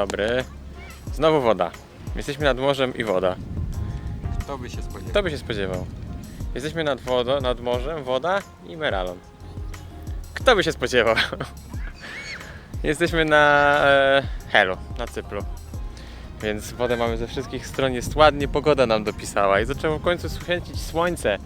dobry. Znowu woda. Jesteśmy nad morzem i woda. Kto by się spodziewał? Kto by się spodziewał? Jesteśmy nad wodą, nad morzem, woda i Meralon. Kto by się spodziewał? Jesteśmy na e, Helu, na Cypru. Więc wodę mamy ze wszystkich stron, jest ładnie, pogoda nam dopisała i zaczęło w końcu świecić słońce.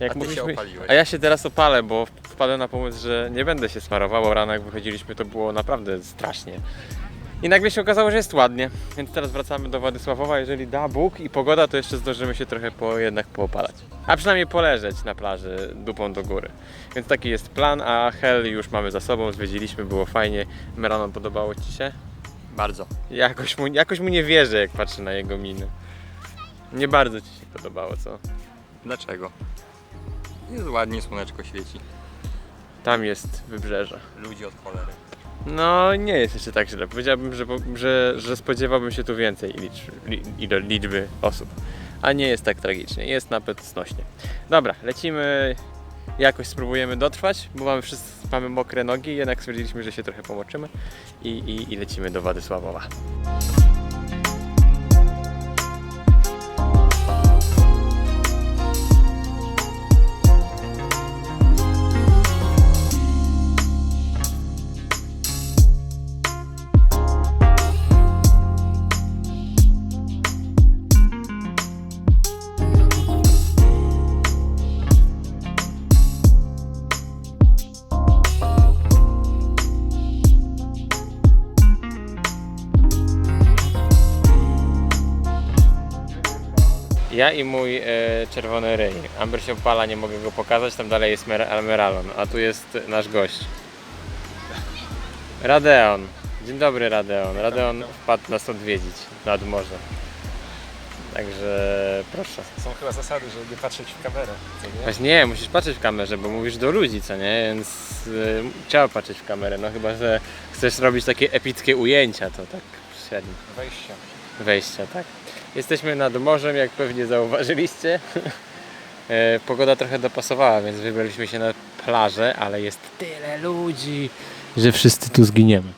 Jak A ty się mogliśmy- opaliłeś. A ja się teraz opalę, bo wpadłem na pomysł, że nie będę się smarował, bo rano jak wychodziliśmy to było naprawdę strasznie. I nagle się okazało, że jest ładnie, więc teraz wracamy do Władysławowa. Jeżeli da Bóg i pogoda, to jeszcze zdążymy się trochę po, jednak poopalać. A przynajmniej poleżeć na plaży dupą do góry. Więc taki jest plan, a Hel już mamy za sobą, zwiedziliśmy, było fajnie. Merano, podobało Ci się? Bardzo. Jakoś mu, jakoś mu nie wierzę, jak patrzę na jego miny. Nie bardzo Ci się podobało, co? Dlaczego? Jest ładnie, słoneczko świeci. Tam jest wybrzeże. Ludzi od cholery. No, nie jest jeszcze tak źle. Powiedziałbym, że, że, że spodziewałbym się tu więcej licz, li, ilo- liczby osób. A nie jest tak tragicznie. Jest nawet znośnie. Dobra, lecimy. Jakoś spróbujemy dotrwać, bo mamy, wszyscy, mamy mokre nogi, jednak stwierdziliśmy, że się trochę pomoczymy i, i, i lecimy do Władysławowa. Ja i mój e, czerwony ryj. Amber się opala, nie mogę go pokazać, tam dalej jest Mer Meralon, a tu jest nasz gość. Radeon. Dzień dobry Radeon. Radeon wpadł nas odwiedzić nad morze. Także proszę. Są chyba zasady, żeby nie patrzeć w kamerę. Co nie? Właśnie nie, musisz patrzeć w kamerze, bo mówisz do ludzi, co nie? Więc y, trzeba patrzeć w kamerę. No chyba, że chcesz robić takie epickie ujęcia, to tak średnio. Wejścia. wejścia, tak. Jesteśmy nad morzem, jak pewnie zauważyliście. E, Pogoda trochę dopasowała, więc wybraliśmy się na plażę, ale jest tyle ludzi, że wszyscy tu zginiemy.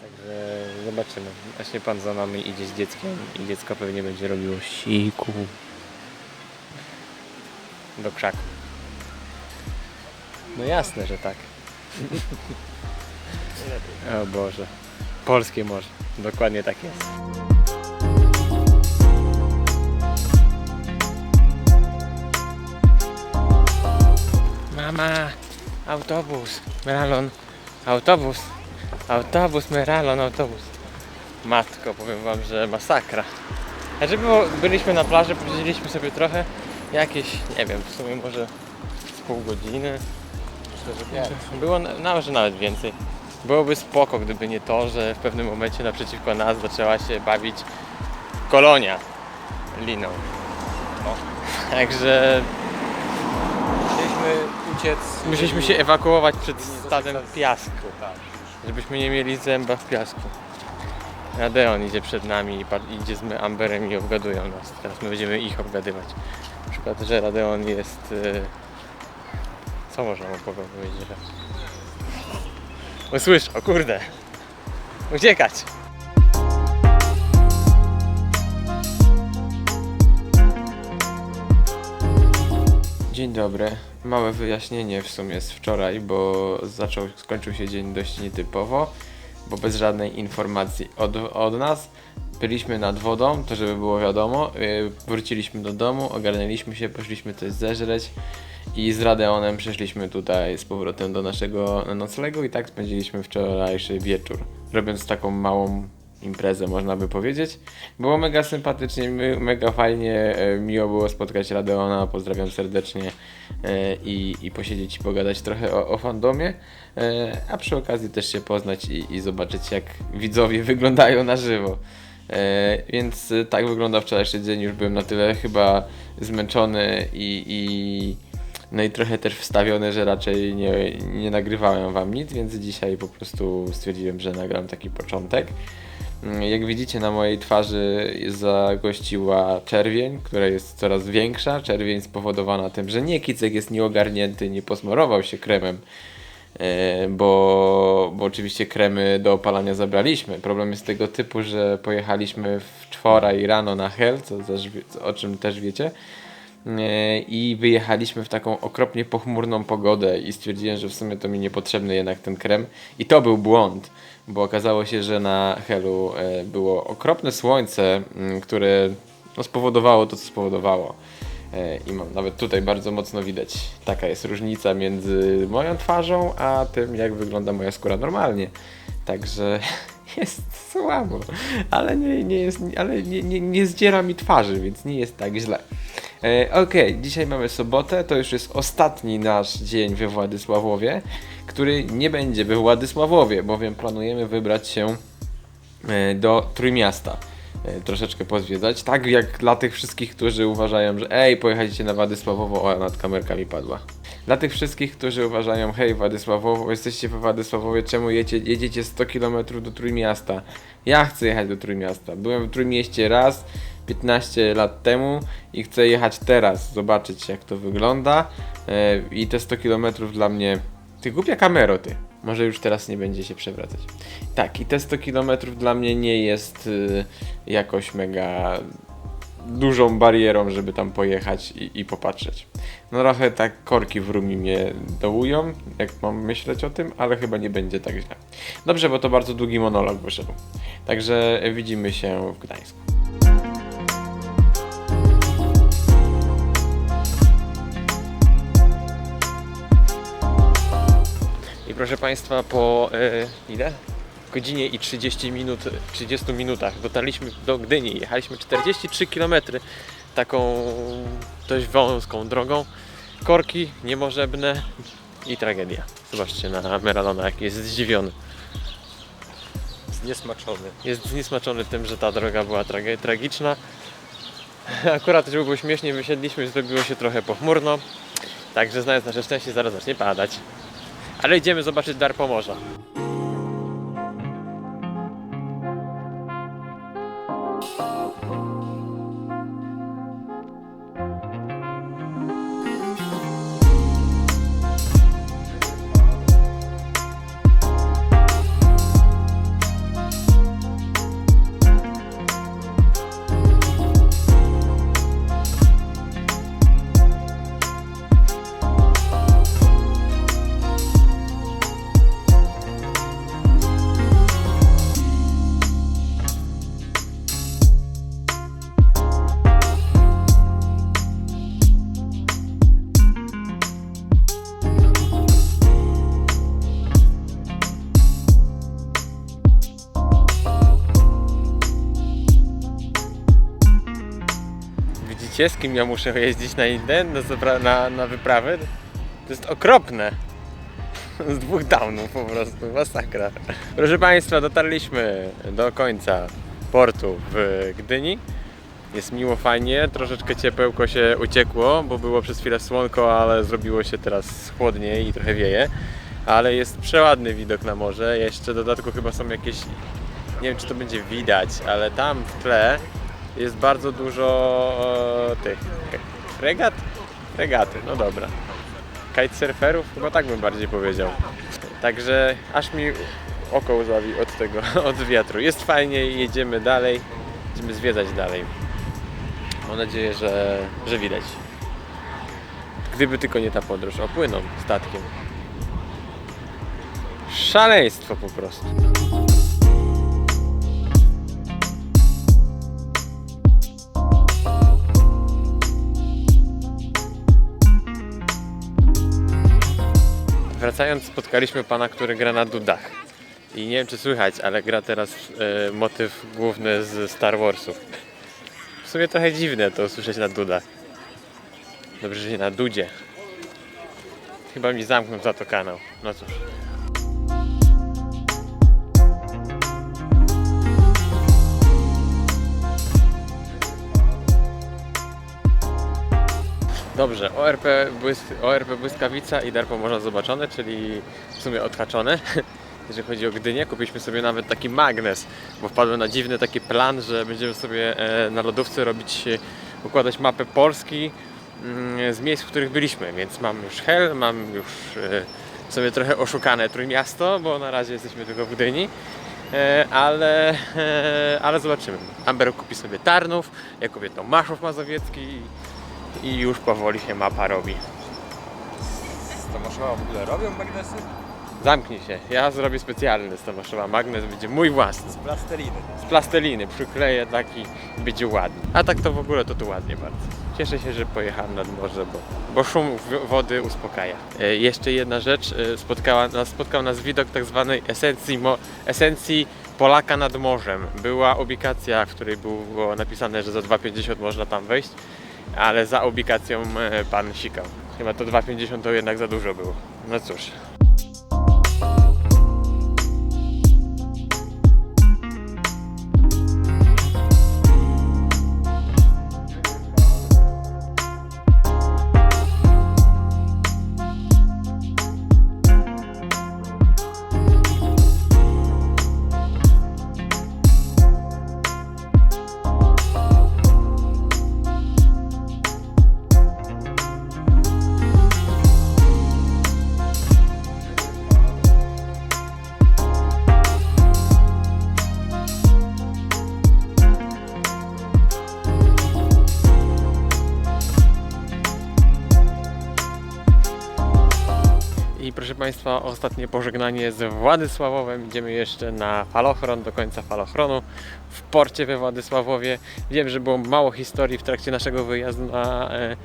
Także zobaczymy. Właśnie pan za nami idzie z dzieckiem i dziecko pewnie będzie robiło siku do krzaku. No jasne, że tak. O Boże. Polskie morze. Dokładnie tak jest. Mama, autobus, Meralon, autobus, autobus, Meralon, autobus. Matko, powiem wam, że masakra. A żeby było, byliśmy na plaży, posiedzieliśmy sobie trochę, jakieś, nie wiem, w sumie może z pół godziny. Myślę, że nie. Było może nawet więcej. Byłoby spoko, gdyby nie to, że w pewnym momencie naprzeciwko nas zaczęła się bawić kolonia liną. No. Także Musieliśmy uciec. musieliśmy się ewakuować przed stadem tam- piasku, Tak. żebyśmy nie mieli zęba w piasku. Radeon idzie przed nami i idzie z Amberem i obgadują nas. Teraz my będziemy ich obgadywać. Na przykład, że Radeon jest... y, Co można mu powiedzieć? Że... Usłysz, o kurde! Uciekać! Dzień dobry. Małe wyjaśnienie w sumie z wczoraj, bo zaczął, skończył się dzień dość nietypowo, bo bez żadnej informacji od, od nas. Byliśmy nad wodą, to żeby było wiadomo. Yy, wróciliśmy do domu, ogarnęliśmy się, poszliśmy coś zeżreć i z Radeonem przeszliśmy tutaj z powrotem do naszego noclegu i tak spędziliśmy wczorajszy wieczór, robiąc taką małą imprezę, można by powiedzieć. Było mega sympatycznie, mega fajnie, e, miło było spotkać Radeona, pozdrawiam serdecznie e, i, i posiedzieć i pogadać trochę o, o fandomie, e, a przy okazji też się poznać i, i zobaczyć jak widzowie wyglądają na żywo. Więc tak wygląda wczorajszy dzień, już byłem na tyle chyba zmęczony i, i no i trochę też wstawiony, że raczej nie, nie nagrywałem wam nic, więc dzisiaj po prostu stwierdziłem, że nagram taki początek. Mm, Jak widzicie na mojej twarzy zagościła czerwień, która jest coraz większa. Czerwień spowodowana tym, że nie kicek jest nieogarnięty, nie posmarował się kremem, e, bo, bo oczywiście kremy do opalania zabraliśmy. Problem jest tego typu, że pojechaliśmy w czwora i rano na hel, co, o czym też wiecie. E, I wyjechaliśmy w taką okropnie pochmurną pogodę i stwierdziłem, że w sumie to mi niepotrzebny jednak ten krem. I to był błąd, bo okazało się, że na Helu e, było okropne słońce, które no, spowodowało to, co spowodowało. E, I mam nawet tutaj bardzo mocno widać, taka jest różnica między moją twarzą, a tym, jak wygląda moja skóra normalnie. Także jest słabo, ale nie, nie, jest, ale nie, nie, nie zdziera mi twarzy, więc nie jest tak źle. E, Okej, dzisiaj mamy sobotę, to już jest ostatni nasz dzień we Władysławowie, który nie będzie we Władysławowie, bowiem planujemy wybrać się e, do Trójmiasta. E, Troszeczkę pozwiedzać, tak jak dla tych wszystkich, którzy uważają, że ej, pojechaliście na Władysławowo, o, nad kamerka mi padła. Dla tych wszystkich, którzy uważają, hej, Władysławowo, jesteście we Władysławowie, czemu jedziecie, jedziecie 100 km do Trójmiasta? Ja chcę jechać do Trójmiasta. Byłem w Trójmieście raz, 15 lat temu i chcę jechać teraz, zobaczyć jak to wygląda. E, I te 100 km dla mnie. Ty głupia kamero, ty. Może już teraz nie będzie się przewracać. Tak, i te 100 km dla mnie nie jest y, jakoś mega dużą barierą, żeby tam pojechać i, i popatrzeć. No trochę tak korki w Rumi mnie dołują, jak mam myśleć o tym, ale chyba nie będzie tak źle. Dobrze, bo to bardzo długi monolog wyszedł. Także widzimy się w Gdańsku. Proszę Państwa, po e, ile? Godzinie i 30 minut, 30 minutach dotarliśmy do Gdyni. Jechaliśmy 43 km taką dość wąską drogą. Korki niemożebne i tragedia. Zobaczcie na Meralona, jak jest zdziwiony. Zniesmaczony. Jest zniesmaczony tym, że ta droga była tragiczna. Akurat, żeby było śmiesznie, wysiedliśmy, zrobiło się trochę pochmurno. Także znając nasze szczęście, zaraz zacznie padać. Ale idziemy zobaczyć dar Pomorza. Widzicie, z kim ja muszę jeździć na inne, na, na, na wyprawy? To jest okropne. Z dwóch downów po prostu, masakra. Proszę Państwa, dotarliśmy do końca portu w Gdyni. Jest miło, fajnie, troszeczkę ciepełko się uciekło, bo było przez chwilę słonko, ale zrobiło się teraz chłodniej i trochę wieje. Ale jest przeładny widok na morze, jeszcze w dodatku chyba są jakieś, nie wiem czy to będzie widać, ale tam w tle jest bardzo dużo e, tych fregat? Fregaty, no dobra. Kitesurferów? Chyba tak bym bardziej powiedział. Także aż mi oko łzawi od tego, od wiatru. Jest fajnie, jedziemy dalej, będziemy zwiedzać dalej. Mam nadzieję, że, że widać. Gdyby tylko nie ta podróż, opłyną statkiem. Szaleństwo po prostu. Wracając, spotkaliśmy pana, który gra na dudach. I nie wiem, czy słychać, ale gra teraz e, motyw główny z Star Warsów. W sumie trochę dziwne to usłyszeć na dudach. Dobrze, że nie na dudzie. Chyba mi zamknął za to kanał. No cóż. Dobrze, ORP, ORP Błyskawica i Darpo można zobaczone, czyli w sumie odhaczone. jeżeli chodzi o Gdynię. Kupiliśmy sobie nawet taki magnes, bo wpadłem na dziwny taki plan, że będziemy sobie e, na lodówce robić, e, układać mapę Polski mm, z miejsc, w których byliśmy, więc mam już Hel, mam już e, sobie trochę oszukane Trójmiasto, bo na razie jesteśmy tylko w Gdyni. Ale, ale zobaczymy. Amber kupi sobie Tarnów, ja kupię Tomaszów Mazowiecki i, już powoli się mapa robi. To może w ogóle robią magnesy? Zamknij się, ja zrobię specjalny z Tomaszowa magnes, będzie mój własny. Z plasteliny. Z plasteliny przykleję taki będzie ładnie. A tak to w ogóle to tu ładnie bardzo. Cieszę się, że pojechałem nad morze, bo, bo szum wody uspokaja. E, jeszcze jedna rzecz, e, spotkała nas, spotkał nas widok tak zwanej esencji, mo, esencji Polaka nad morzem. Była ubikacja, w której było napisane, że za 2,50 można tam wejść, ale za ubikacją e, pan sikał. Chyba to 2,50 to jednak za dużo było. No cóż. I proszę Państwa, ostatnie pożegnanie z Władysławowem. Idziemy jeszcze na falochron, do końca falochronu w porcie we Władysławowie. Wiem, że było mało historii w trakcie naszego wyjazdu na, e,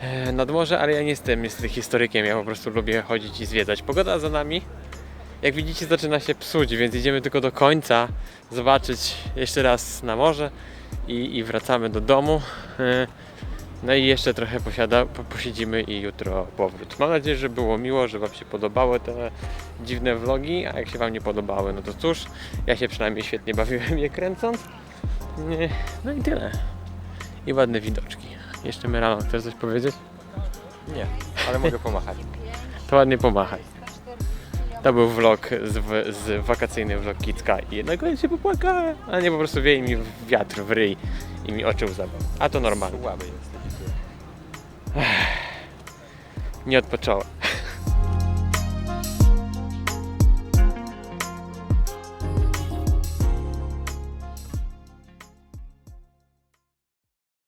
e, nad morze, ale ja nie jestem niestety historykiem, ja po prostu lubię chodzić i zwiedzać. Pogoda za nami. Jak widzicie zaczyna się psuć, więc idziemy tylko do końca zobaczyć jeszcze raz na morze i, i wracamy do domu. E, no i jeszcze trochę posiada, po- posiedzimy i jutro powrót. Mam nadzieję, że było miło, że Wam się podobały te dziwne vlogi, a jak się Wam nie podobały, no to cóż, ja się przynajmniej świetnie bawiłem je kręcąc. No i tyle. I ładne widoczki. Jeszcze Merano, chcesz coś powiedzieć? Nie, ale mogę pomachać. To ładnie pomachaj. To był vlog, z, z wakacyjny vlog Kicka i jednego ja się popłakałem, a nie po prostu wieje mi wiatr w ryj i mi oczy łzawią. A to normalne. Słaby jest. Nie odpocząłem.